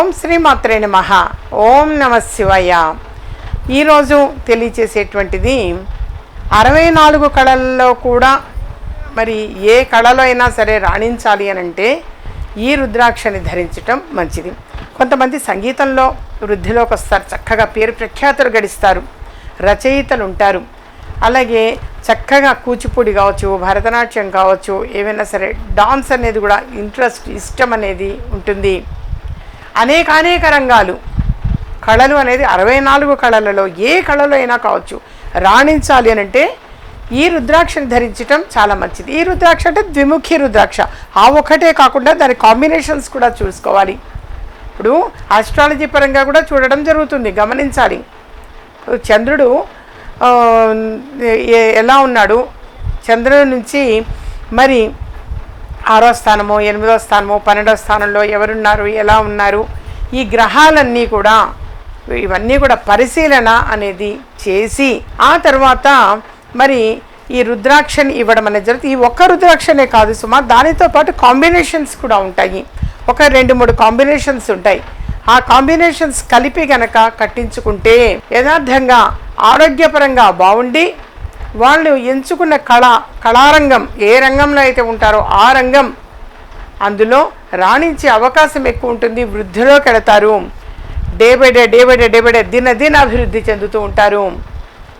ఓం శ్రీ మాత్రే నమ. ఓం నమ శివయ ఈరోజు తెలియచేసేటువంటిది అరవై నాలుగు కళల్లో కూడా మరి ఏ కళలో అయినా సరే రాణించాలి అని అంటే ఈ రుద్రాక్షని ధరించటం మంచిది. కొంతమంది సంగీతంలో వృద్ధిలోకి వస్తారు చక్కగా పేరు ప్రఖ్యాతులు గడిస్తారు రచయితలు ఉంటారు. అలాగే చక్కగా కూచిపూడి కావచ్చు భరతనాట్యం కావచ్చు ఏవైనా సరే డాన్స్ అనేది కూడా ఇంట్రెస్ట్ ఇష్టం అనేది ఉంటుంది. అనేక అనేక రంగాలు. కళలు అనేది అరవై నాలుగు కళలలో ఏ కళలో అయినా కావచ్చు. రాణించాలి అని అంటే ఈ రుద్రాక్షని ధరించటం చాలా మంచిది. ఈ రుద్రాక్ష అంటే ద్విముఖి రుద్రాక్ష. ఆ ఒక్కటే కాకుండా దాని కాంబినేషన్స్ కూడా చూసుకోవాలి. ఇప్పుడు ఆస్ట్రాలజీ పరంగా కూడా చూడడం జరుగుతుంది. గమనించాలి. చంద్రుడు ఏ- ఎలా ఉన్నాడు? చంద్రుడి నుంచి మరి ఆరో స్థానమో ఎనిమిదో స్థానమో పన్నెండో స్థానంలో ఎవరున్నారు ఎలా ఉన్నారు ఈ గ్రహాలన్నీ కూడా ఇవన్నీ కూడా పరిశీలన అనేది చేసి ఆ తర్వాత మరి ఈ రుద్రాక్షని ఇవ్వడం అనేది జరుగుతుంది ఈ ఒక్క రుద్రాక్షనే కాదు సుమా దానితో పాటు కాంబినేషన్స్ కూడా ఉంటాయి. ఒక రెండు మూడు కాంబినేషన్స్ ఉంటాయి. ఆ కాంబినేషన్స్ కలిపి గనక కట్టించుకుంటే యథార్థంగా ఆరోగ్యపరంగా బాగుండి వాళ్ళు ఎంచుకున్న కళ కళారంగం ఏ రంగంలో అయితే ఉంటారో ఆ రంగం అందులో రాణించే అవకాశం ఎక్కువ ఉంటుంది వృద్ధిలోకి వెళతారు. Day by day day by day day by day దిన దిన అభివృద్ధి చెందుతూ ఉంటారు.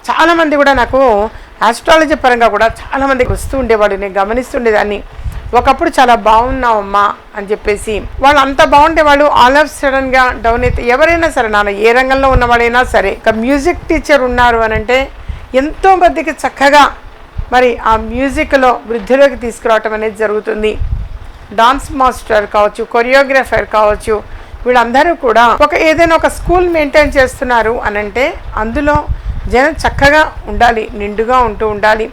చాలామంది కూడా నాకు ఆస్ట్రాలజీ పరంగా కూడా చాలామంది వస్తూ ఉండేవాడు నేను గమనిస్తుండేదాన్ని ఒకప్పుడు చాలా బాగున్నావమ్మా అని చెప్పేసి. వాళ్ళు అంత బాగుండే వాళ్ళు ఆల్ ఆఫ్ సడన్గా డౌన్ అయితే ఎవరైనా సరే నాన్న ఏ రంగంలో ఉన్నవాడైనా సరే ఇంకా మ్యూజిక్ టీచర్ ఉన్నారు అని అంటే ఎంతో మందికి చక్కగా మరి ఆ మ్యూజిక్లో వృద్ధిలోకి తీసుకురావటం అనేది జరుగుతుంది. డాన్స్ మాస్టర్ కావచ్చు కొరియోగ్రాఫర్ కావచ్చు వీళ్ళందరూ కూడా ఒక ఏదైనా ఒక స్కూల్ మెయింటైన్ చేస్తున్నారు అని అంటే అందులో జనం చక్కగా ఉండాలి నిండుగా ఉంటూ ఉండాలి.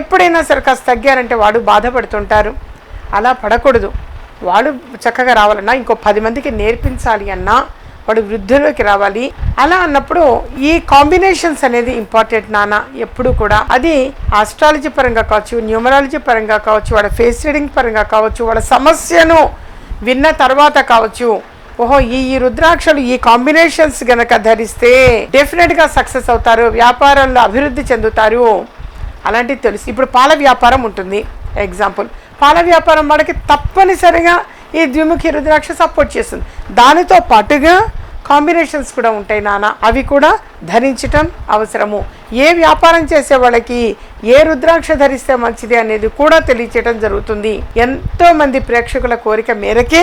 ఎప్పుడైనా సరే కాస్త తగ్గారంటే వాడు బాధపడుతుంటారు. అలా పడకూడదు. వాడు చక్కగా రావాలన్నా ఇంకో పది మందికి నేర్పించాలి అన్నా వాడు వృద్ధిలోకి రావాలి. అలా అన్నప్పుడు ఈ కాంబినేషన్స్ అనేది ఇంపార్టెంట్ నాన్న ఎప్పుడు కూడా. అది ఆస్ట్రాలజీ పరంగా కావచ్చు న్యూమరాలజీ పరంగా కావచ్చు వాడి ఫేస్ రీడింగ్ పరంగా కావచ్చు వాడి సమస్యను విన్న తర్వాత కావచ్చు. ఓహో ఈ ఈ రుద్రాక్షలు ఈ కాంబినేషన్స్ గనక ధరిస్తే డెఫినెట్గా సక్సెస్ అవుతారు వ్యాపారంలో అభివృద్ధి చెందుతారు. అలాంటివి తెలుసు. ఇప్పుడు పాల వ్యాపారం ఉంటుంది. ఎగ్జాంపుల్. పాల వ్యాపారం వాడికి తప్పనిసరిగా ఈ ద్విముఖి రుద్రాక్ష సపోర్ట్ చేస్తుంది. దానితో పాటుగా కాంబినేషన్స్ కూడా ఉంటాయి నాన్న అవి కూడా ధరించటం అవసరము. ఏ వ్యాపారం చేసే వాళ్ళకి ఏ రుద్రాక్ష ధరిస్తే మంచిది అనేది కూడా తెలియచేయడం జరుగుతుంది. ఎంతోమంది ప్రేక్షకుల కోరిక మేరకే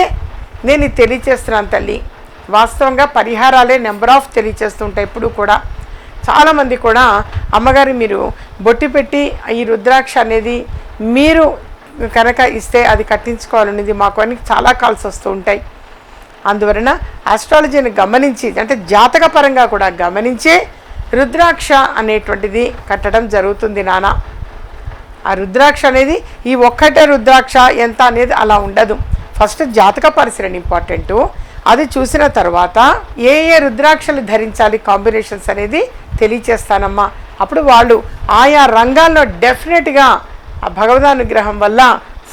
నేను తెలియచేస్తున్నాను తల్లి. వాస్తవంగా పరిహారాలే నెంబర్ ఆఫ్ తెలియచేస్తుంటాయి ఇప్పుడు కూడా. చాలామంది కూడా అమ్మగారు మీరు బొట్టి పెట్టి ఈ రుద్రాక్ష అనేది మీరు కనుక ఇస్తే అది కట్టించుకోవాలనేది మాకు అని చాలా కాల్స్ వస్తూ ఉంటాయి. అందువలన ఆస్ట్రాలజీని గమనించి అంటే జాతక పరంగా కూడా గమనించే రుద్రాక్ష అనేటువంటిది కట్టడం జరుగుతుంది నాన్న ఆ రుద్రాక్ష అనేది ఈ ఒక్కటే రుద్రాక్ష ఎంత అనేది అలా ఉండదు. ఫస్ట్ జాతక పరిశీలన ఇంపార్టెంట్. అది చూసిన తర్వాత ఏ ఏ రుద్రాక్షలు ధరించాలి కాంబినేషన్స్ అనేది తెలియచేస్తానమ్మా. అప్పుడు వాళ్ళు ఆయా రంగాల్లో డెఫినెట్గా ఆ భగవదానుగ్రహం వల్ల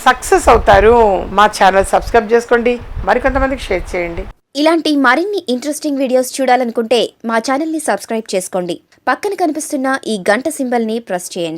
సక్సెస్ అవుతారు. మా ఛానల్ సబ్స్క్రైబ్ చేసుకోండి. మరికొంతమందికి షేర్ చేయండి. ఇలాంటి మరిన్ని ఇంట్రెస్టింగ్ వీడియోస్ చూడాలనుకుంటే మా ఛానల్ని సబ్స్క్రైబ్ చేసుకోండి. పక్కన కనిపిస్తున్న ఈ గంట సింబల్ని ప్రెస్ చేయండి.